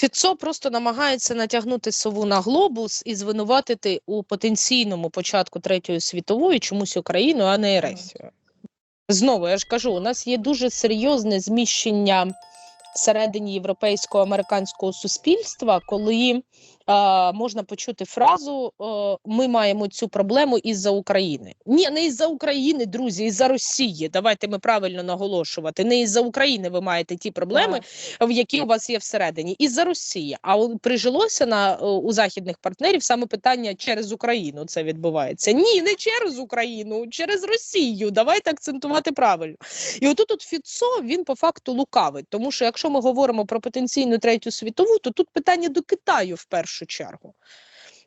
Фіцо просто намагається натягнути сову на глобус і звинуватити у потенційному початку третьої світової чомусь Україну, а не Ересію. Знову я ж кажу, у нас є дуже серйозне зміщення всередині європейського американського суспільства, коли можна почути фразу е, Ми маємо цю проблему із-за України. Ні, не із-за України, друзі, із-за Росії. Давайте ми правильно наголошувати. Не із-за України ви маєте ті проблеми, в які у вас є всередині, із-за Росії. А прижилося на е, у західних партнерів саме питання через Україну. Це відбувається. Ні, не через Україну, через Росію. Давайте акцентувати правильно. І отут от Фіцо він по факту лукавить, тому що якщо ми говоримо про потенційну третю світову, то тут питання до Китаю в першу чергу.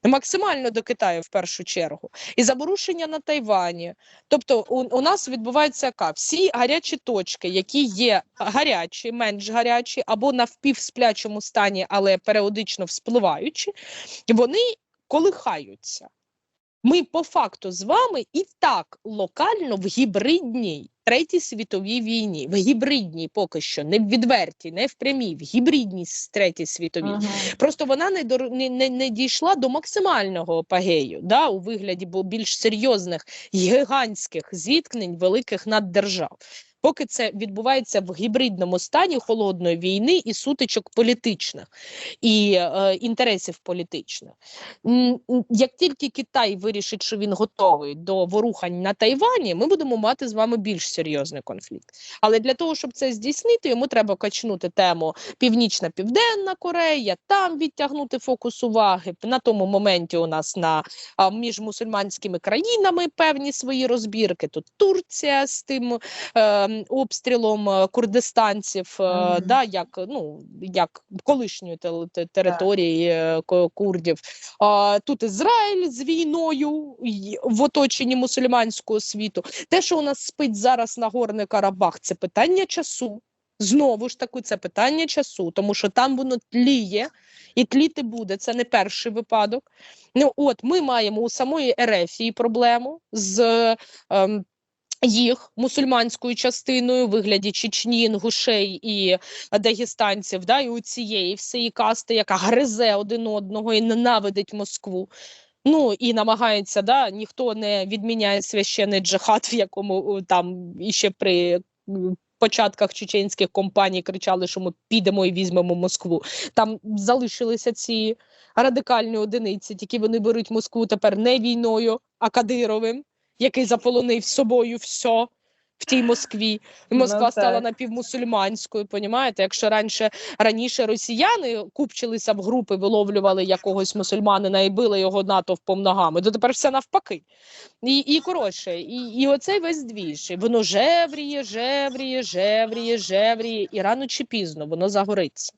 Максимально до Китаю в першу чергу, і заборушення на Тайвані. Тобто, у, у нас відбувається яка всі гарячі точки, які є гарячі, менш гарячі, або навпівсплячому стані, але періодично вспливаючі, вони колихаються. Ми по факту з вами і так локально в гібридній третій світовій війні, в гібридній поки що, не в відвертій, не в прямій, в гібридній третій світовій. Ага. Просто вона не, до не, не, не дійшла до максимального апогею, да, у вигляді більш серйозних гігантських зіткнень великих наддержав. Поки це відбувається в гібридному стані холодної війни і сутичок політичних і е, інтересів політичних. Як тільки Китай вирішить, що він готовий до ворухань на Тайвані, ми будемо мати з вами більш серйозний конфлікт. Але для того, щоб це здійснити, йому треба качнути тему Північна Південна Корея, там відтягнути фокус уваги. На тому моменті у нас на а, між мусульманськими країнами певні свої розбірки. Тут Турція з тим е, обстрілом е, курдистанців, е, Мгм. да, як ну як колишньої те- те- території е, ко- курдів. А, тут Ізраїль з війною в оточенні мусульманського світу. Те, що у нас спить зараз на Горний Карабах, це питання часу. Знову ж таки, це питання часу, тому що там воно тліє і тліти буде. Це не перший випадок. Ну от ми маємо у самої Ерефії проблему з ем, їх мусульманською частиною вигляді Чечні, Інгушей і дагестанців, да, і у цієї всієї касти, яка гризе один одного і ненавидить Москву. Ну і намагається, да, ніхто не відміняє священний джихад, в якому о, там іще при початках чеченських компаній кричали, що ми підемо і візьмемо Москву. Там залишилися ці радикальні одиниці, тільки вони беруть Москву тепер не війною, а Кадировим, який заполонив собою все. В тій Москві Москва Ну, стала напівмусульманською. Понімаєте, якщо раніше раніше росіяни купчилися в групи, виловлювали якогось мусульманина і били його натовпом ногами, то тепер все навпаки. І, і коротше, і, і оцей весь двіж. Воно жевріє, жевріє, жевріє, жевріє, і рано чи пізно воно загориться.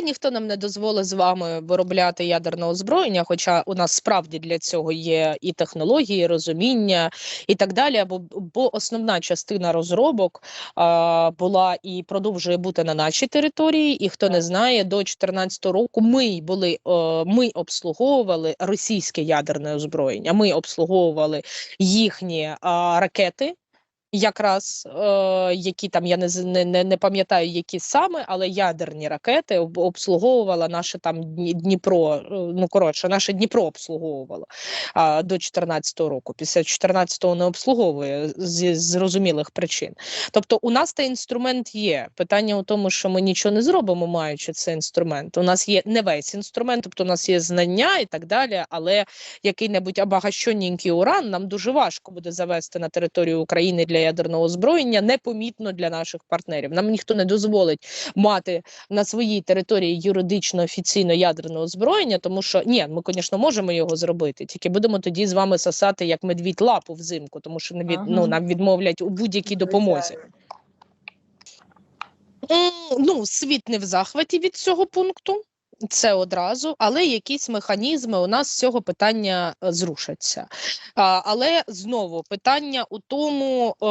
Ніхто нам не дозволить з вами виробляти ядерне озброєння, хоча у нас справді для цього є і технології, і розуміння, і так далі. Бо, бо основна частина розробок а, була і продовжує бути на нашій території. І хто не знає, до 2014 року ми були е, ми обслуговували російське ядерне озброєння. Ми обслуговували їхні а, ракети. Якраз е, які там я не з- не, не, пам'ятаю, які саме, але ядерні ракети обслуговувала наше там Дніпро. е, Ну коротше, наше Дніпро обслуговувало а, до 2014 року. Після 2014 не обслуговує зі зрозумілих причин. Тобто, у нас цей інструмент є. Питання у тому, що ми нічого не зробимо, маючи цей інструмент. У нас є не весь інструмент, тобто у нас є знання і так далі, але який-небудь обагащенненький уран нам дуже важко буде завести на територію України для ядерного озброєння, непомітно для наших партнерів. Нам ніхто не дозволить мати на своїй території юридично офіційно ядерне озброєння, тому що ні, ми, звісно, можемо його зробити, тільки будемо тоді з вами сосати як медвідь лапу взимку, тому що від, ну, нам відмовлять у будь-якій допомозі. Ну, світ не в захваті від цього пункту. Це одразу, але якісь механізми у нас з цього питання е, зрушаться. Але знову питання у тому, е,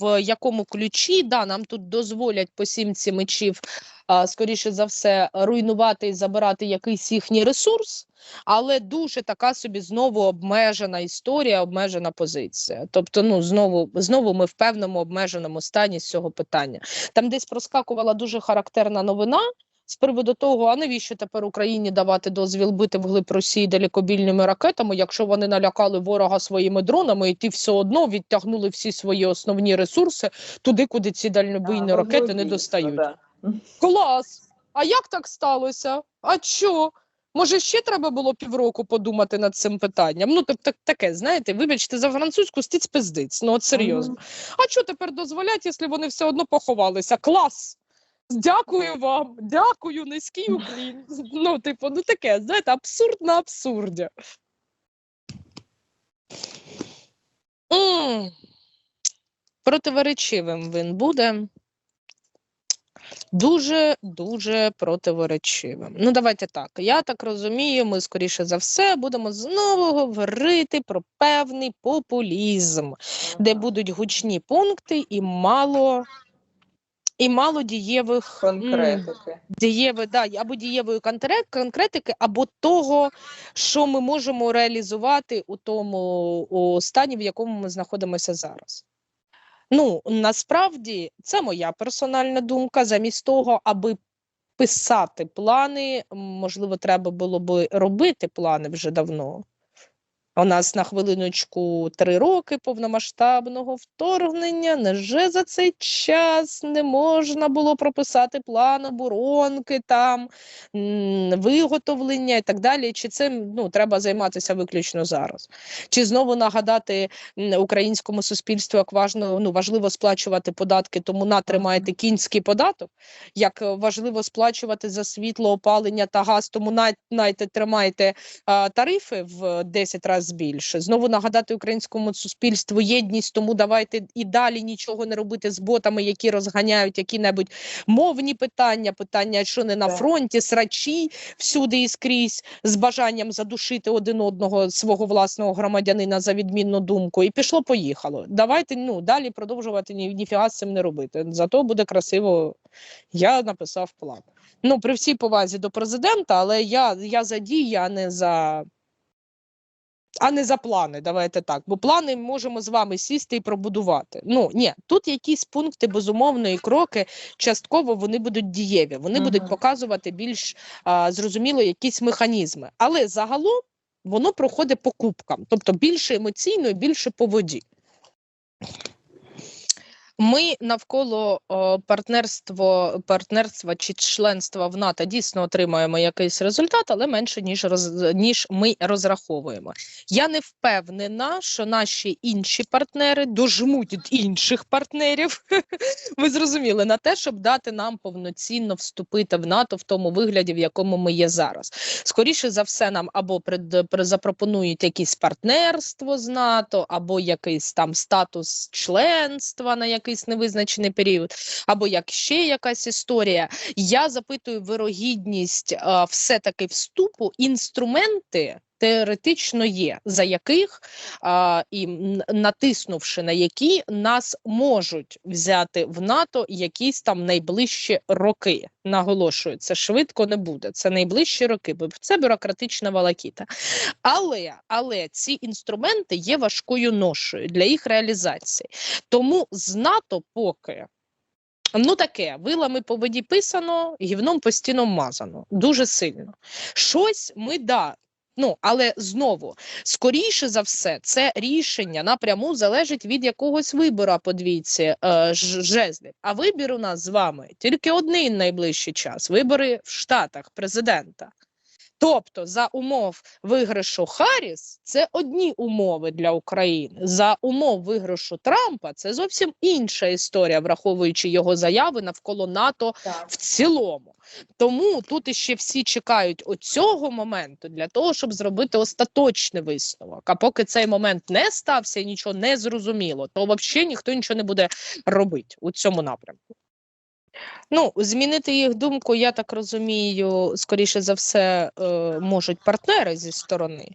в якому ключі да, нам тут дозволять по сімці мечів скоріше за все, руйнувати і забирати якийсь їхній ресурс, але дуже така собі знову обмежена історія, обмежена позиція. Тобто, ну знову знову ми в певному обмеженому стані з цього питання. Там десь проскакувала дуже характерна новина. З приводу того, а навіщо тепер Україні давати дозвіл бити вглиб Росії далекобільними ракетами, якщо вони налякали ворога своїми дронами, і ті все одно відтягнули всі свої основні ресурси туди, куди ці дальнобійні А, ракети не достають. да. Клас! А як так сталося? А що? Може, ще треба було півроку подумати над цим питанням? Ну, так таке, знаєте, вибачте, за французьку стиць пиздиць. Ну, от серйозно. Мгм. А що тепер дозволять, якщо вони все одно поховалися? Клас! Дякую вам, дякую, низький уклін. Ну, типу, ну таке, знаєте, абсурд на абсурді. Противоречивим він буде. Дуже дуже противоречивим. Ну, давайте так. Я так розумію, ми скоріше за все будемо знову говорити про певний популізм, де будуть гучні пункти і мало, і мало дієвих м, конкретики. дієви, да, або дієвої конкретики, або того, що ми можемо реалізувати у тому у стані, в якому ми знаходимося зараз. Ну, насправді, це моя персональна думка. Замість того, аби писати плани, можливо, треба було би робити плани вже давно. У нас на хвилиночку три роки повномасштабного вторгнення. Невже за цей час не можна було прописати план оборонки, там виготовлення і так далі? Чи цим ну, треба займатися виключно зараз? Чи знову нагадати українському суспільству, як важно, ну, важливо сплачувати податки, тому натримаєте кінський податок? Як важливо сплачувати за світло, опалення та газ, тому на- найте тримайте а, тарифи в 10 разів більше. Знову нагадати українському суспільству єдність, тому давайте і далі нічого не робити з ботами, які розганяють які-небудь мовні питання, питання, що не на фронті, срачі всюди і скрізь з бажанням задушити один одного свого власного громадянина за відмінну думку. І пішло, поїхало. Давайте ну далі продовжувати ні, ніфіга з цим не робити. Зато буде красиво. Я написав план. Ну, при всій повазі до президента, але я, я за дії, а не за. А не за плани, давайте так. Бо плани можемо з вами сісти і пробудувати. Ну ні, тут якісь пункти безумовної кроки частково вони будуть дієві. Вони будуть показувати більш а, зрозуміло якісь механізми. Але загалом воно проходить по кубкам, тобто більше емоційно і більше по воді. Ми навколо о, партнерство, партнерства чи членства в НАТО дійсно отримаємо якийсь результат, але менше ніж роз, ніж ми розраховуємо. Я не впевнена, що наші інші партнери дожмуть інших партнерів. Ви зрозуміли на те, щоб дати нам повноцінно вступити в НАТО в тому вигляді, в якому ми є зараз. Скоріше за все, нам або запропонують якесь партнерство з НАТО, або якийсь там статус членства на якийсь невизначений період, або як ще якась історія. Я запитую вирогідність все-таки вступу, інструменти. Теоретично є, за яких а, і натиснувши на які нас можуть взяти в НАТО якісь там найближчі роки. Наголошую, це швидко не буде. Це найближчі роки, бо це бюрократична валакіта. Але, але ці інструменти є важкою ношою для їх реалізації. Тому з НАТО поки. Ну таке, вилами по воді писано, гівном по стінам мазано. Дуже сильно. Щось ми да. Ну, але знову, скоріше за все, це рішення напряму залежить від якогось вибору по двійці е, жезлів. А вибір у нас з вами тільки один найближчий час: вибори в Штатах президента. Тобто, за умов виграшу Харріс, це одні умови для України. За умов виграшу Трампа це зовсім інша історія, враховуючи його заяви навколо НАТО Так. в цілому. Тому тут іще всі чекають оцього моменту для того, щоб зробити остаточний висновок. А поки цей момент не стався нічого не зрозуміло, то взагалі ніхто нічого не буде робити у цьому напрямку. Ну, змінити їх думку, я так розумію, скоріше за все, е, можуть партнери зі сторони.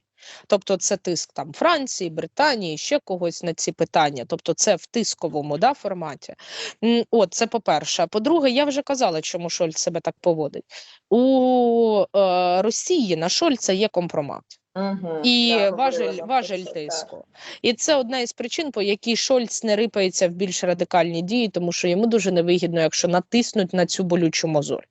Тобто це тиск там Франції, Британії, ще когось на ці питання. Тобто це в тисковому да, форматі. От, це по-перше. А По-друге, я вже казала, чому Шольц себе так поводить. У е, Росії на Шольца є компромат Мгм, і важель, важель так. тиску. І це одна із причин, по якій Шольц не рипається в більш радикальні дії, тому що йому дуже невигідно, якщо натиснуть на цю болючу мозоль.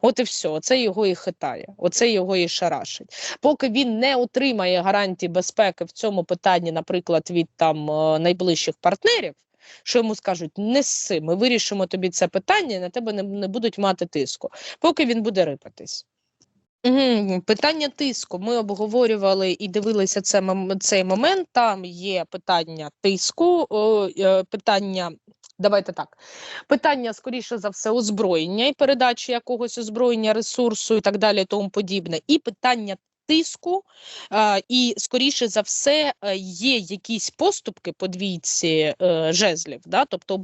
От і все, оце його і хитає, оце його і шарашить. Поки він не отримає гарантій безпеки в цьому питанні, наприклад, від там е, найближчих партнерів. Що йому скажуть, неси, ми вирішимо тобі це питання, на тебе не, не будуть мати тиску, поки він буде рипатись. Питання тиску. Ми обговорювали і дивилися це, цей момент. Там є питання тиску, е, питання. Давайте так. Питання, скоріше за все, озброєння і передачі якогось озброєння, ресурсу і так далі, тому подібне. І питання тиску. і, скоріше за все, е, є якісь поступки по двійці е, жезлів. Да? Тобто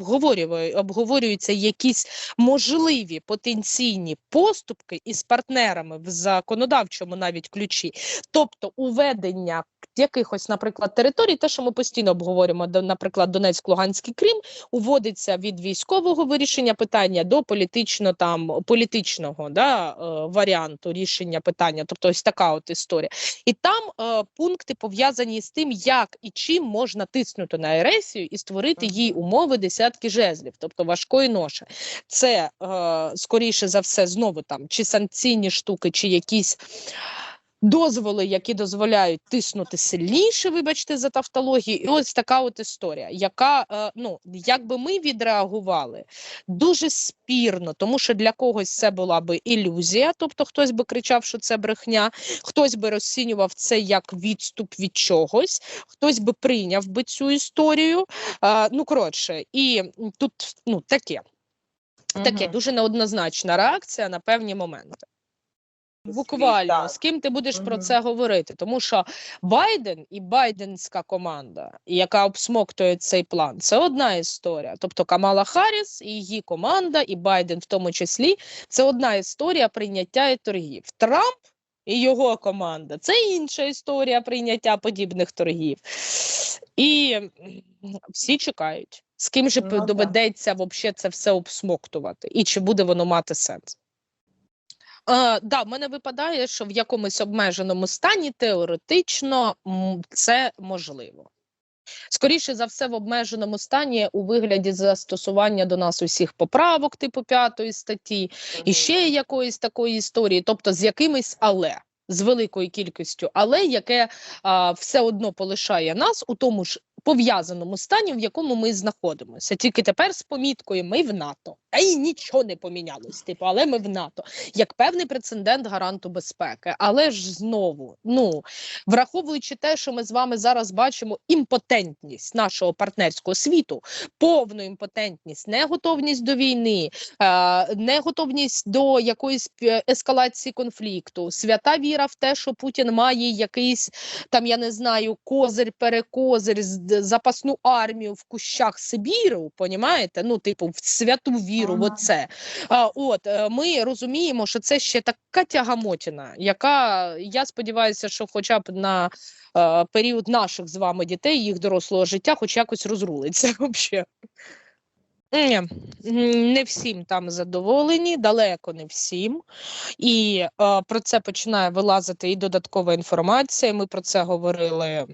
обговорюються якісь можливі потенційні поступки із партнерами в законодавчому навіть ключі, тобто уведення якихось, наприклад, територій, те, що ми постійно обговорюємо, наприклад, Донецьк, Луганський Крим, уводиться від військового вирішення питання до політично там політичного да, е, варіанту рішення питання, тобто ось така от історія. І там е, пункти пов'язані з тим, як і чим можна тиснути на ересію і створити їй умови десятки жезлів, тобто важкої ноші. Це е, скоріше за все знову там чи санкційні штуки, чи якісь. Дозволи, які дозволяють тиснути сильніше, вибачте за тавтологію, і ось така от історія, яка е, ну якби ми відреагували дуже спірно, тому що для когось це була би ілюзія, тобто хтось би кричав, що це брехня, хтось би розцінював це як відступ від чогось, хтось би прийняв би цю історію. Е, ну коротше, і тут ну таке, таке Мгм. дуже неоднозначна реакція на певні моменти. Буквально з ким ти будеш про це говорити? Тому що Байден і байденська команда, яка обсмоктує цей план, це одна історія. Тобто Камала Харріс і її команда, і Байден в тому числі, це одна історія прийняття і торгів. Трамп і його команда це інша історія прийняття подібних торгів. І всі чекають, з ким же Ну, доведеться вообще це все обсмоктувати, і чи буде воно мати сенс. Е, да, в мене випадає, що в якомусь обмеженому стані теоретично це можливо. Скоріше за все, в обмеженому стані у вигляді застосування до нас усіх поправок, типу п'ятої статті, і ще якоїсь такої історії, тобто з якимись але. З великою кількістю, але яке а, все одно полишає нас у тому ж пов'язаному стані, в якому ми знаходимося. Тільки тепер з поміткою ми в НАТО. Та й нічого не помінялось. Типу, але ми в НАТО як певний прецедент гаранту безпеки. Але ж знову, ну враховуючи те, що ми з вами зараз бачимо імпотентність нашого партнерського світу, повну імпотентність, неготовність до війни, е, неготовність до якоїсь ескалації конфлікту, свята віра в те, що Путін має якийсь там, я не знаю, козир, перекозир, запасну армію в кущах Сибіру, понімаєте? Ну, типу, в святу віру, Ага. оце. А, от е, ми розуміємо, що це ще така тягамотіна, яка я сподіваюся, що хоча б на е, період наших з вами дітей, їх дорослого життя, хоч якось розрулиться взагалі. Ні, не всім там задоволені, далеко не всім. І е, про це починає вилазити і додаткова інформація. Ми про це говорили.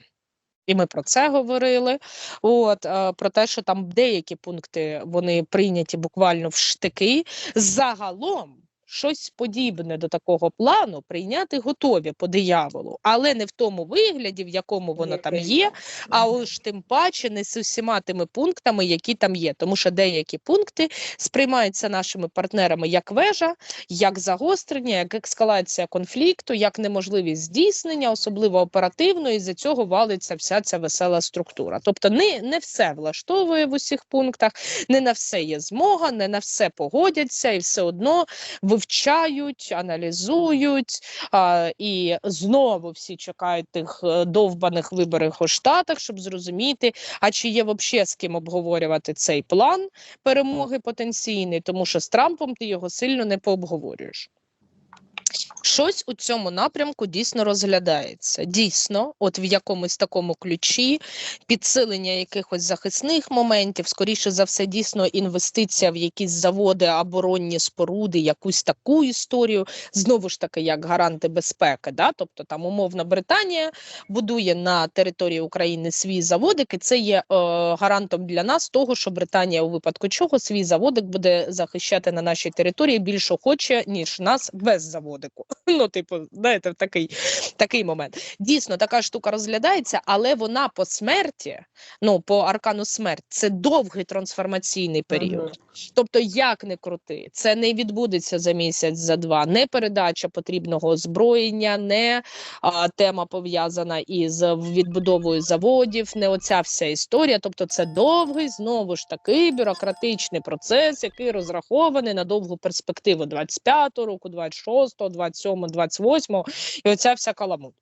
І ми про це говорили. От е, про те, що там деякі пункти вони прийняті буквально в штики. Загалом щось подібне до такого плану прийняти готові по дияволу, але не в тому вигляді, в якому воно там є, а уж тим паче не з усіма тими пунктами, які там є. Тому що деякі пункти сприймаються нашими партнерами як вежа, як загострення, як ескалація конфлікту, як неможливість здійснення, особливо оперативно, і за цього валиться вся ця весела структура. Тобто, не, не все влаштовує в усіх пунктах, не на все є змога, не на все погодяться, і все одно в вивчають, аналізують. А, і знову всі чекають тих е, довбаних виборів у Штатах, щоб зрозуміти, а чи є взагалі з ким обговорювати цей план перемоги потенційний, тому що з Трампом ти його сильно не пообговорюєш. Щось у цьому напрямку дійсно розглядається. Дійсно, от в якомусь такому ключі, підсилення якихось захисних моментів, скоріше за все, дійсно інвестиція в якісь заводи, оборонні споруди, якусь таку історію, знову ж таки, як гаранти безпеки. Да? Тобто там умовна Британія будує на території України свій заводик, і це є е, гарантом для нас того, що Британія у випадку чого свій заводик буде захищати на нашій території більш охоче, ніж нас без заводику. Ну, типу, знаєте, в такий, такий момент. Дійсно, така штука розглядається, але вона по смерті, ну по аркану смерть, це довгий трансформаційний період. Тобто, як не крути, це не відбудеться за місяць, за два. Не передача потрібного озброєння, не а, тема пов'язана із відбудовою заводів, не оця вся історія. Тобто, це довгий, знову ж таки, бюрократичний процес, який розрахований на довгу перспективу 25-го року, 26-го, 27-го, 28-го, і оця вся каламуть.